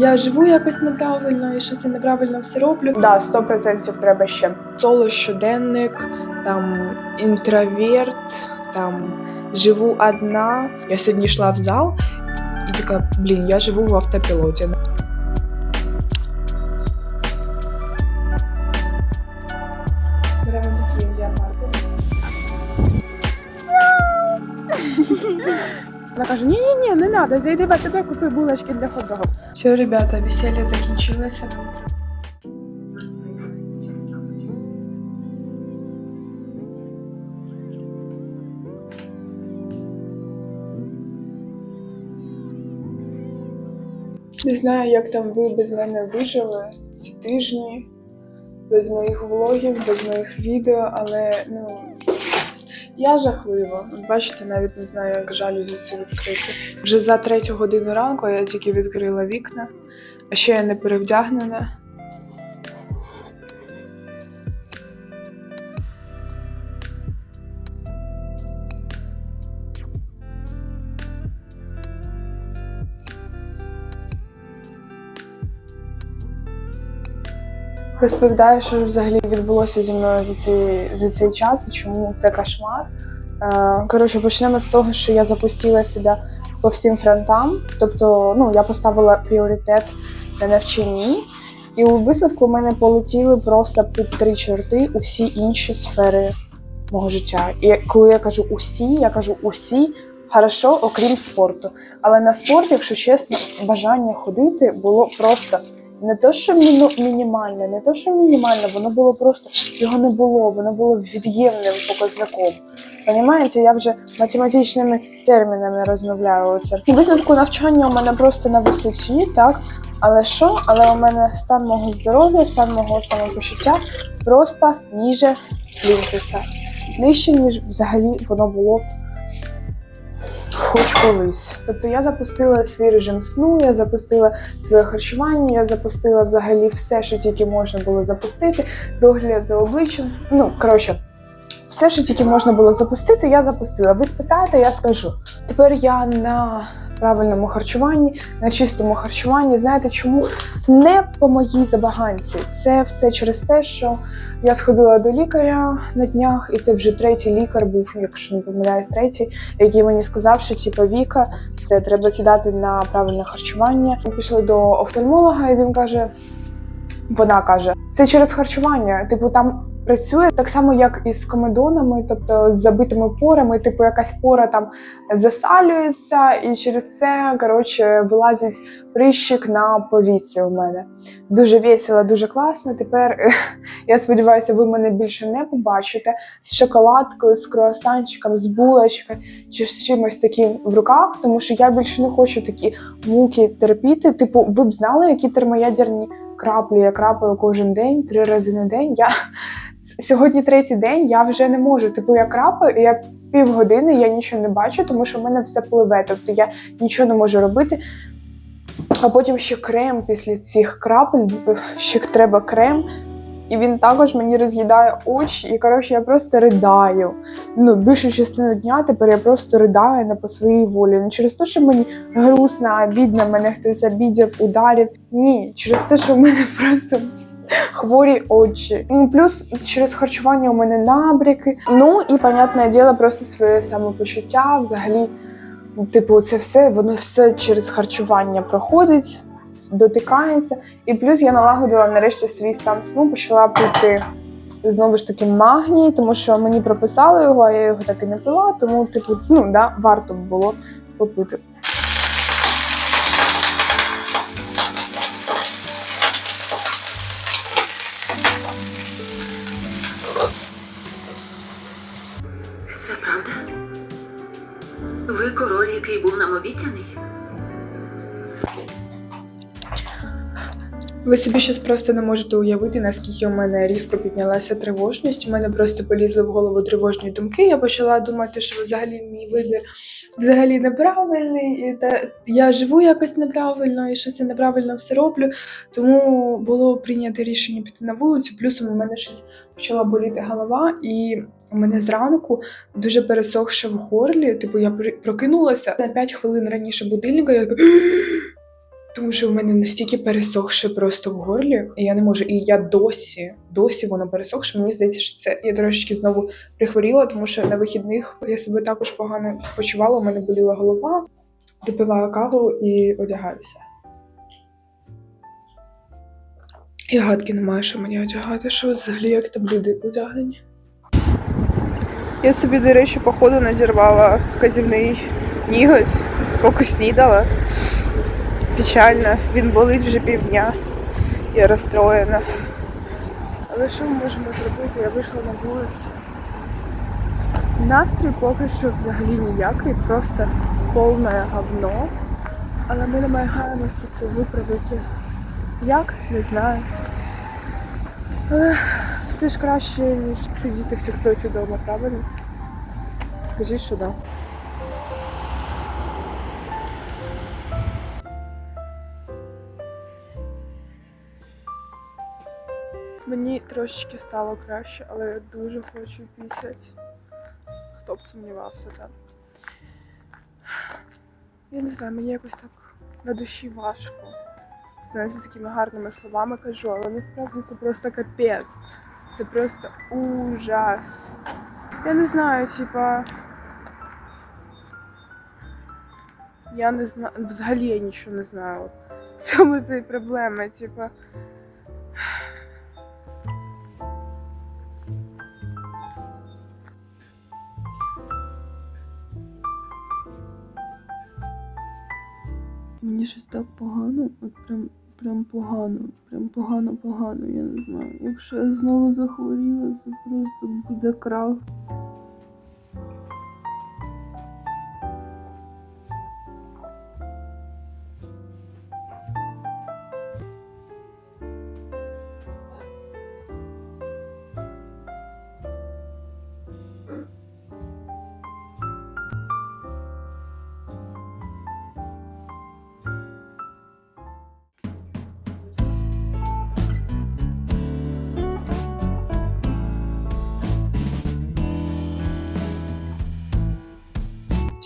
Я живу якось неправильно і щось я неправильно все роблю. Да, 100% треба ще. Соло щоденник, там інтроверт, там живу одна. Я сьогодні йшла в зал і така, блін, я живу в автопілоті. Вона каже: ні, ні, ні, не треба, зайди в АТБ, купи булочки для хот-догів. Все, ребята, весілля закінчилося. Не знаю, як там ви без мене вижили ці тижні, без моїх влогів, без моїх відео, але ну я жахлива. Бачите, навіть не знаю, як жалюзі ці відкрити. Вже за третю годину ранку я тільки відкрила вікна, а ще я не перевдягнена. Розповідаю, що ж взагалі відбулося зі мною за цей, за цей час і чому це кошмар. Е, Коротше, почнемо з того, що я запустила себе по всім фронтам. Тобто, ну, я поставила пріоритет на навчанні, і у висновку в мене полетіли просто під три чорти усі інші сфери мого життя. І коли я кажу усі, я кажу усі. Хорошо, окрім спорту. Але на спорт, якщо чесно, бажання ходити було просто не то, що міну- мінімальне, не то, що мінімальне, воно було просто його не було, воно було від'ємним показником. Понімаєте, я вже математичними термінами розмовляю оце. У висновку навчання у мене просто на висоті, так. Але що? Але у мене стан мого здоров'я, стан мого самопочуття просто ніже плінтуса. Нижче, ніж взагалі воно було хоч колись. Тобто я запустила свій режим сну, я запустила своє харчування, я запустила взагалі все, що тільки можна було запустити, догляд за обличчям. Ну, коротше, все, що тільки можна було запустити, я запустила. Ви спитаєте, я скажу. Тепер я на правильному харчуванні, на чистому харчуванні. Знаєте чому? Не по моїй забаганці. Це все через те, що я сходила до лікаря на днях, і це вже третій лікар був, якщо не помиляюсь, третій, який мені сказав, що типу, Віка, все треба сідати на правильне харчування. Ми пішли до офтальмолога, і він каже: вона каже, це через харчування. Типу, там працює так само, як і з комедонами, тобто з забитими порами. Типу, якась пора там засалюється, і через це коротше вилазить прищик на повіці у мене. Дуже весело, дуже класно. Тепер я сподіваюся, ви мене більше не побачите з шоколадкою, з круасанчиком, з булочкою чи з чимось таким в руках, тому що я більше не хочу такі муки терпіти. Типу, ви б знали, які термоядерні краплі я крапаю кожен день, три рази на день. Я сьогодні третій день, я вже не можу. Типу, я крапаю, і я півгодини я нічого не бачу, тому що в мене все пливе. Тобто я нічого не можу робити. А потім ще крем після цих крапель, ще треба крем. І він також мені роз'їдає очі, і коротше, я просто ридаю. Ну, більшу частину дня тепер я просто ридаю не по своїй волі. Не через те, що мені грустно, обідно, мене хтось обідів, ударив. Ні, через те, що в мене просто хворі очі. Ну, плюс через харчування у мене набряки. Ну і, понятне діло, просто своє самопочуття. Взагалі, типу, це все, воно все через харчування проходить, дотикається. І плюс я налагодила нарешті свій стан сну, почала пити. Знову ж таки, магній, тому що мені прописали його, а я його так і не пила, тому, типу, ну да, варто було попити. Все правда? Ви король, який був нам обіцяний? Ви собі щось просто не можете уявити, наскільки у мене різко піднялася тривожність. У мене просто полізли в голову тривожні думки. Я почала думати, що взагалі мій вибір взагалі неправильний. І та я живу якось неправильно і щось я неправильно все роблю. Тому було прийнято рішення піти на вулицю. Плюсом у мене щось почала боліти голова, і у мене зранку дуже пересохше в горлі. Типу, я прокинулася на 5 хвилин раніше будильника. Я Тому що в мене настільки пересохше просто в горлі, і я не можу. І я досі, досі воно пересохше. Мені здається, що це я трошечки знову прихворіла, тому що на вихідних я себе також погано почувала. У мене боліла голова, допиваю каву і одягаюся. І гадки немає, що мені одягати. Що взагалі, як там люди одягнені? Я собі, до речі, походу надірвала вказівний ніготь, поки снідала. Печально, він болить вже півдня. Я розстроєна. Але що ми можемо зробити? Я вийшла на вулицю. Настрій поки що взагалі ніякий, просто повне говно. Але ми намагаємося це виправити. Як? Не знаю. Але все ж краще, ніж сидіти в тіктоці вдома, правильно? Скажи, що да. Трошечки стало краще, але я дуже хочу пісять. Хто б сумнівався там. Я не знаю, мені якось так на душі важко. Знаєте, такими гарними словами кажу, але насправді це просто капець. Це просто ужас. Я не знаю, типа. Я не знаю, взагалі я нічого не знаю. В цьому це проблема, типа. Мені щось так погано, от прям, прям погано, прям погано-погано, я не знаю. Якщо я знову захворіла, це просто буде крах.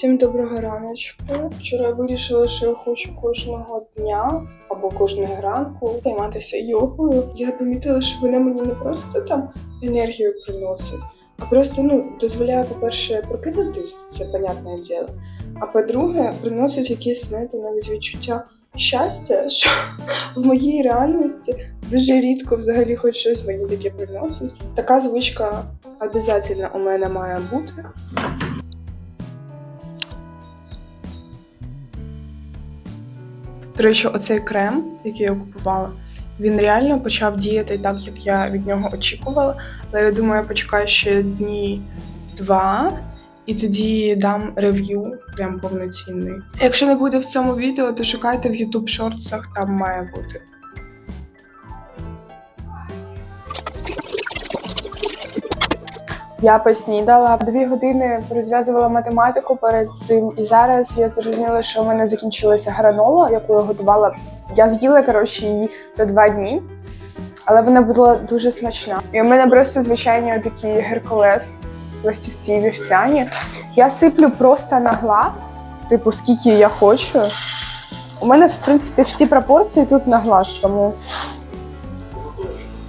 Всім доброго раночку. Вчора я вирішила, що я хочу кожного дня або кожного ранку займатися йогою. Я помітила, що вона мені не просто там енергію приносить, а просто ну дозволяє, по-перше, прокинутись, це понятне діло. А по-друге, приносить якісь, знаєте, навіть відчуття щастя, що в моїй реальності дуже рідко взагалі хоч щось мені таке приносить. Така звичка обов'язково у мене має бути. До речі, оцей крем, який я купувала, він реально почав діяти так, як я від нього очікувала. Але я думаю, я почекаю ще дні два і тоді дам рев'ю, прям повноцінний. Якщо не буде в цьому відео, то шукайте в YouTube шортсах, там має бути. Я поснідала дві години розв'язувала математику перед цим, і зараз я зрозуміла, що в мене закінчилася гранола, яку я готувала. Я з'їла коротше її за два дні, але вона була дуже смачна. І у мене просто звичайні такі геркулес, пластівці вівсяні. Я сиплю просто на глаз, типу, скільки я хочу. У мене, в принципі, всі пропорції тут на глаз, тому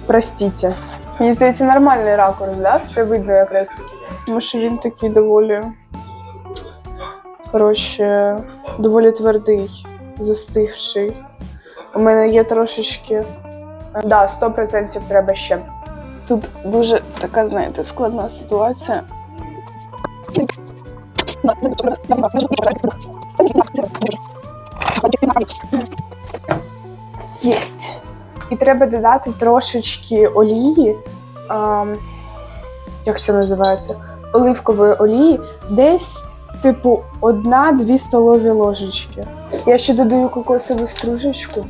простіть. Мені здається, нормальний ракурс, да? Все видно якраз таки. Тому що він такий доволі. Коротше, доволі твердий, застигший. У мене є трошечки. Да, 100% треба ще. Тут дуже така, знаєте, складна ситуація. Єсть. І треба додати трошечки олії. А, як це називається? Оливкової олії, десь, типу, одна-дві столові ложечки. Я ще додаю кокосову стружечку.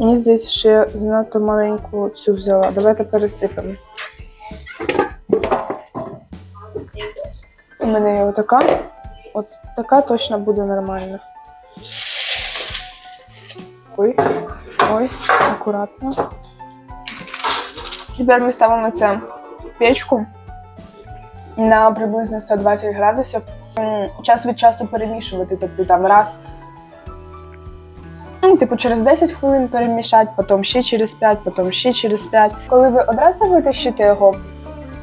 Мені здається, що я занадто маленьку цю взяла. Давайте пересипемо. У мене є отака. От така точно буде нормально. Ой, ой, акуратно. Тепер ми ставимо це в печку на приблизно 120 градусів. Час від часу перемішувати, тобто там раз. Ну, типу, через 10 хвилин перемішати, потім ще через 5, потім ще через 5. Коли ви одразу витащите його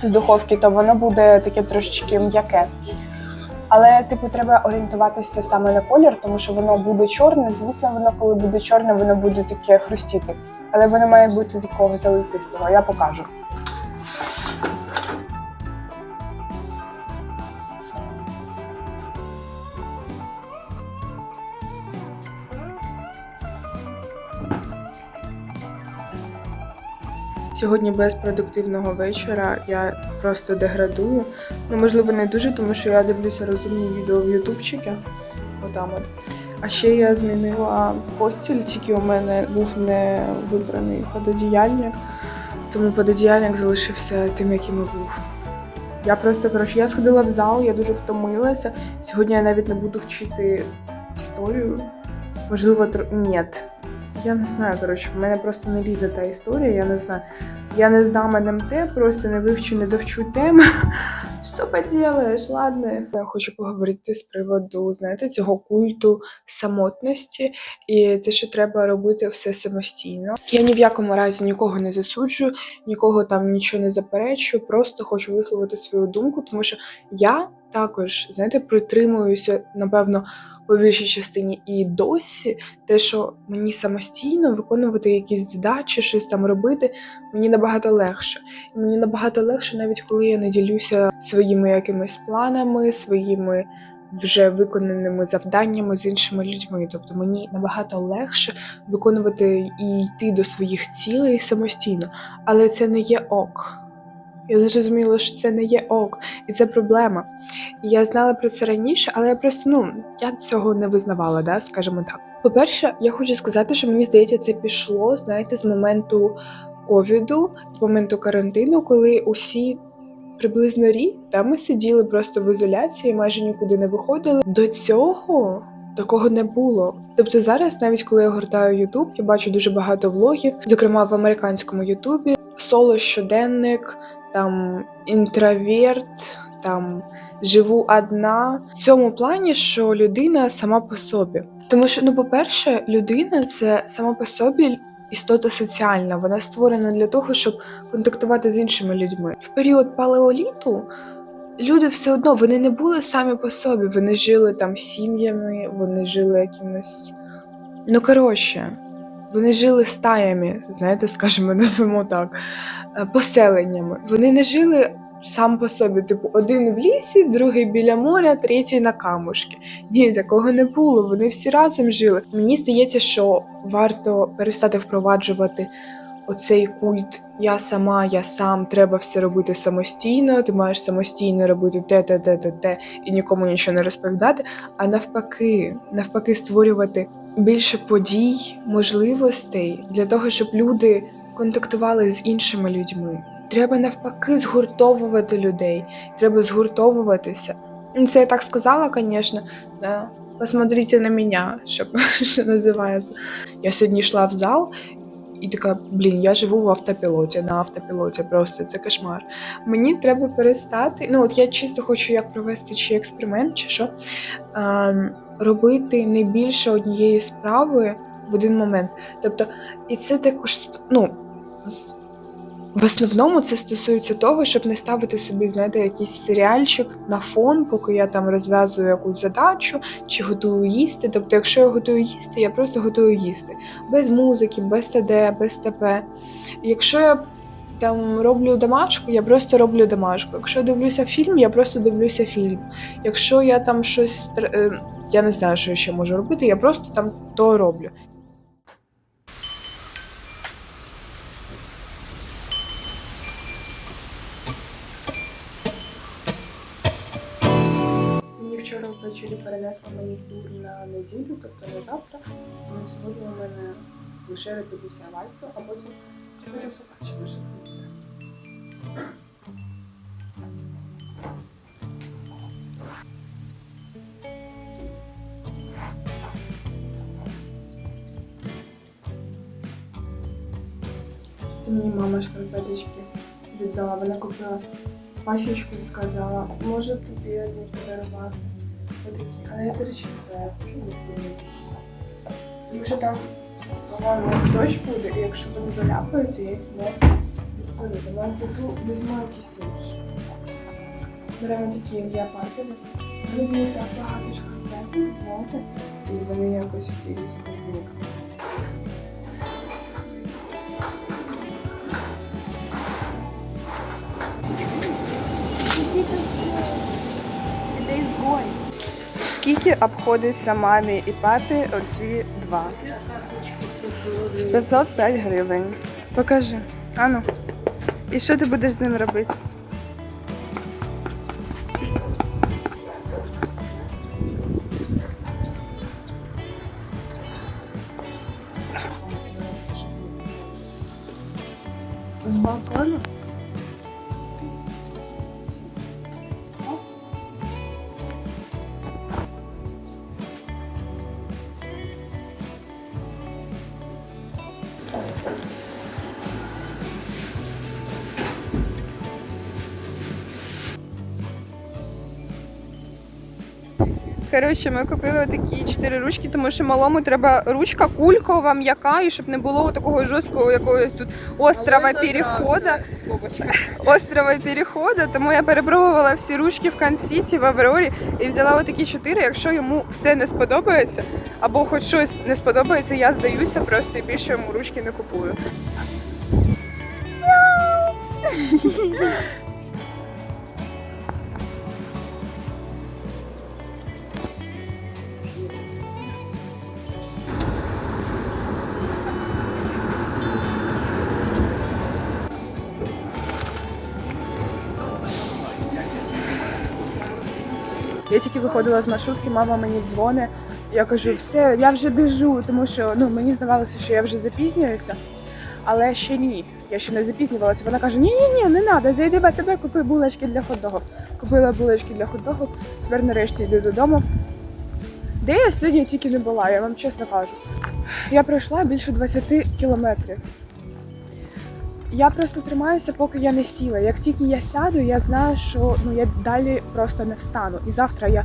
з духовки, то воно буде таке трошечки м'яке. Але, типу, треба орієнтуватися саме на колір, тому що воно буде чорне. Звісно, воно, коли буде чорне, воно буде таке хрустіти. Але воно має бути такого золотистого. Я покажу. Сьогодні без продуктивного вечора я просто деградую. Ну, можливо, не дуже, тому що я дивлюся розумні відео в ютубчики. Отам от. А ще я змінила постіль, тільки у мене був не вибраний пододіяльник, тому пододіяльник залишився тим, яким і був. Я просто коротше, я сходила в зал, я дуже втомилася. Сьогодні я навіть не буду вчити історію. Можливо, тр... ні. Я не знаю, коротше, в мене просто не лізе та історія, я не знаю. Я не здам НМТ, просто не вивчу, не довчу теми. Що поділаєш, ладно. Я хочу поговорити з приводу, знаєте, цього культу самотності і те, що треба робити все самостійно. Я ні в якому разі нікого не засуджую, нікого там нічого не заперечую, просто хочу висловити свою думку, тому що я також, знаєте, притримуюся, напевно, по більшій частині і досі те, що мені самостійно виконувати якісь задачі, щось там робити, мені набагато легше. І мені набагато легше, навіть коли я не ділюся своїми якимись планами, своїми вже виконаними завданнями з іншими людьми. Тобто мені набагато легше виконувати і йти до своїх цілей самостійно, але це не є ок. Я зрозуміла, що це не є ок, і це проблема. І я знала про це раніше, але я просто ну я цього не визнавала, да, скажімо так. По-перше, я хочу сказати, що мені здається, це пішло, знаєте, з моменту ковіду, з моменту карантину, коли усі приблизно рік там ми сиділи просто в ізоляції, майже нікуди не виходили. До цього. Такого не було. Тобто зараз, навіть коли я гортаю Ютуб, я бачу дуже багато влогів, зокрема в американському Ютубі, соло щоденник, там інтроверт, там живу одна. В цьому плані, що людина сама по собі. Тому що, ну, по-перше, людина це сама по собі істота соціальна. Вона створена для того, щоб контактувати з іншими людьми. В період палеоліту люди все одно вони не були самі по собі. Вони жили там сім'ями, вони жили якимось. Ну, коротше. Вони жили стаями, знаєте, скажімо, назвемо так, поселеннями. Вони не жили сам по собі, типу, один в лісі, другий біля моря, третій на камушки. Ні, такого не було. Вони всі разом жили. Мені здається, що варто перестати впроваджувати оцей культ я сама, я сам, треба все робити самостійно. Ти маєш самостійно робити те, те, те, те, те, і нікому нічого не розповідати. А навпаки, навпаки, створювати більше подій, можливостей для того, щоб люди контактували з іншими людьми. Треба навпаки згуртовувати людей, треба згуртовуватися. Ну, Це я так сказала, звісно. Посмотрите на мене, щоб що називається. Я сьогодні йшла в зал і така, блін, я живу в автопілоті, на автопілоті, просто це кошмар. Мені треба перестати. Ну, от я чисто хочу як провести чи експеримент, чи що ем, робити не більше однієї справи в один момент. Тобто, і це також ну, в основному це стосується того, щоб не ставити собі, знаєте, якийсь серіальчик на фон, поки я там розв'язую якусь задачу чи готую їсти. Тобто, якщо я готую їсти, я просто готую їсти без музики, без ТД, без ТП. Якщо я там роблю домашку, я просто роблю домашку. Якщо я дивлюся фільм, я просто дивлюся фільм. Якщо я там щось е, я не знаю, що я ще можу робити, я просто там то роблю. Ввечері перенесли манікюр на неділю, тобто на завтра. Тому сьогодні у мене лише репетиція вальсу, а потім потім побачимо, що буде. Це мені мама шкарпеточки віддала. Вона купила пачечку і сказала, може тобі одні подарувати. Отакі. Але я, до речі, не знаю, хочу не. Тому що там, по-моєму, дощ буде, і якщо вони заляпаються, я їх не. Тому я піду візьму якісь інші. Беремо такі леопардові. Вони були так багато шкарпеток, знаєте, і вони якось всі різко зникли. Скільки обходиться мамі і папі оці два? 505 гривень. Покажи. Ану. І що ти будеш з ним робити? Коротше, ми купили такі чотири ручки, тому що малому треба ручка кулькова, м'яка, і щоб не було такого жорсткого якогось тут острова переходу. Острова переходу. Тому я перепробувала всі ручки в Кансіті, в Аврорі і взяла отакі чотири. Якщо йому все не сподобається, або хоч щось не сподобається, я здаюся просто і більше йому ручки не купую. Я тільки виходила з маршрутки, мама мені дзвонить. Я кажу, все, я вже біжу, тому що ну мені здавалося, що я вже запізнююся, але ще ні. Я ще не запізнювалася. Вона каже: Ні, ні, ні, не треба, зайди в тебе, купи булочки для хот-догу. Купила булочки для хот-догу, тепер нарешті йду додому. Де я сьогодні тільки не була, я вам чесно кажу. Я пройшла більше 20 кілометрів. Я просто тримаюся, поки я не сіла. Як тільки я сяду, я знаю, що ну я далі просто не встану. І завтра я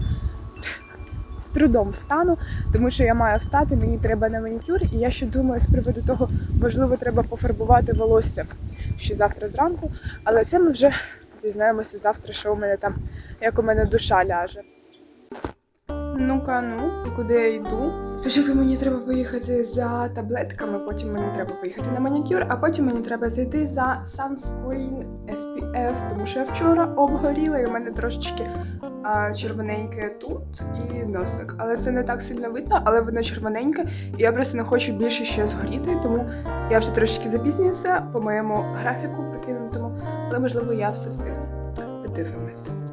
з трудом встану, тому що я маю встати, мені треба на манікюр, і я ще думаю з приводу того, можливо, треба пофарбувати волосся ще завтра зранку. Але це ми вже дізнаємося завтра, що у мене там, як у мене душа ляже. Ну-ка, ну, куди я йду? Спочатку мені треба поїхати за таблетками, потім мені треба поїхати на манікюр, а потім мені треба зайти за sunscreen SPF, тому що я вчора обгоріла і у мене трошечки а, червоненьке тут і носик. Але це не так сильно видно, але воно червоненьке, і я просто не хочу більше ще згоріти, тому я вже трошечки запізнююся по моєму графіку прикинутому, але можливо я все встигну. Подивимось.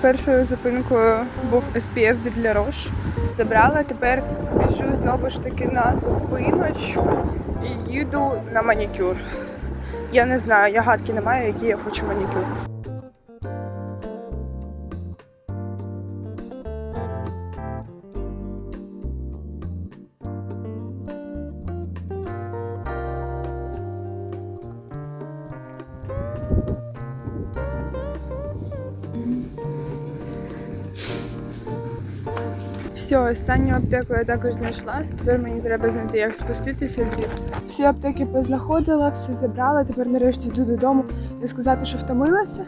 Першою зупинкою був SPF від La. Забрала, тепер біжу знову ж таки на зупиночку і їду на манікюр. Я не знаю, я гадки не маю, який я хочу манікюр. Все, останню аптеку я також знайшла. Тепер мені треба знайти, як спуститися звідси. Всі аптеки познаходила, все забрала. Тепер нарешті йду додому. Не сказати, що втомилася.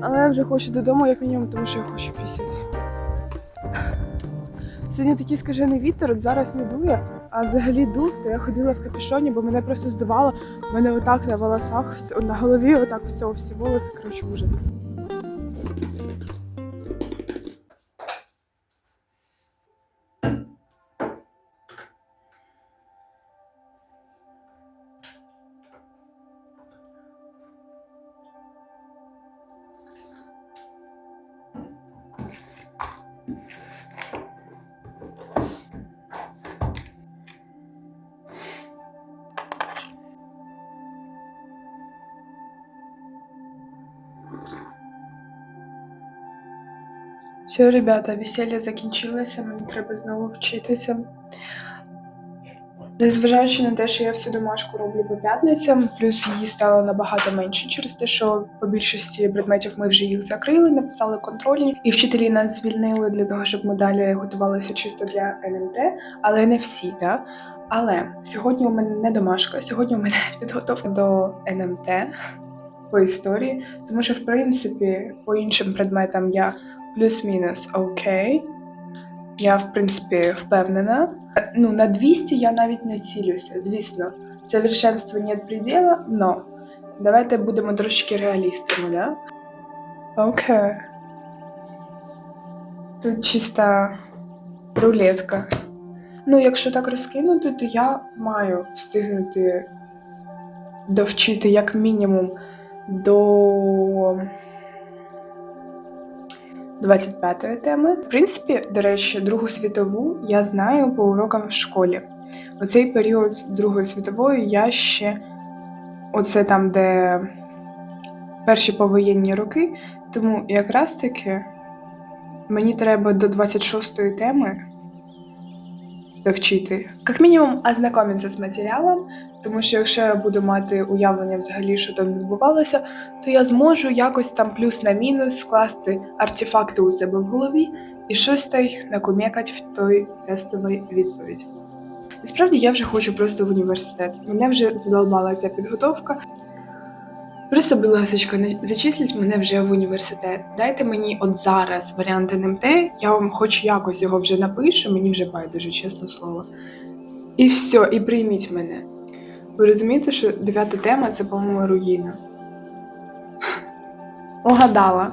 Але я вже хочу додому, як мінімум, тому що я хочу пісяти. Сьогодні такий скажений вітер, от зараз не дує, а взагалі дух, то я ходила в капюшоні, бо мене просто здувало. У мене отак на волосах, на голові, отак все, всі волоси, коротше, ужас. Все, ребята, весілля закінчилося, мені треба знову вчитися. Незважаючи на те, що я всю домашку роблю по п'ятницям, плюс її стало набагато менше через те, що по більшості предметів ми вже їх закрили, написали контрольні, і вчителі нас звільнили для того, щоб ми далі готувалися чисто для НМТ, але не всі, да? Але сьогодні у мене не домашка, сьогодні у мене підготовка до НМТ по історії, тому що в принципі по іншим предметам я плюс-мінус окей. Я, в принципі, впевнена. Ну, на 200 я навіть не цілюся, звісно. Совершенства нет предела, но давайте будемо трошки реалістами, да? Окей. Тут чиста рулетка. Ну, якщо так розкинути, то я маю встигнути довчити як мінімум до 25-ї теми. В принципі, до речі, Другу світову я знаю по урокам в школі. Оцей період Другої світової я ще оце там, де перші повоєнні роки, тому якраз таки мені треба до 26-ї теми довчити. Як мінімум, ознайомитися з матеріалом, тому що якщо я буду мати уявлення взагалі, що там відбувалося, то я зможу якось там плюс на мінус скласти артефакти у себе в голові і щось та й накумекать в той тестовій відповідь. Насправді я вже хочу просто в університет. Мене вже задолбала ця підготовка. Просто, будь ласка, зачисліть мене вже в університет. Дайте мені от зараз варіант НМТ, я вам хоч якось його вже напишу, мені вже байдуже, чесне слово. І все, і прийміть мене. Ви розумієте, що дев'ята тема це, по-моєму, руїна. Угадала.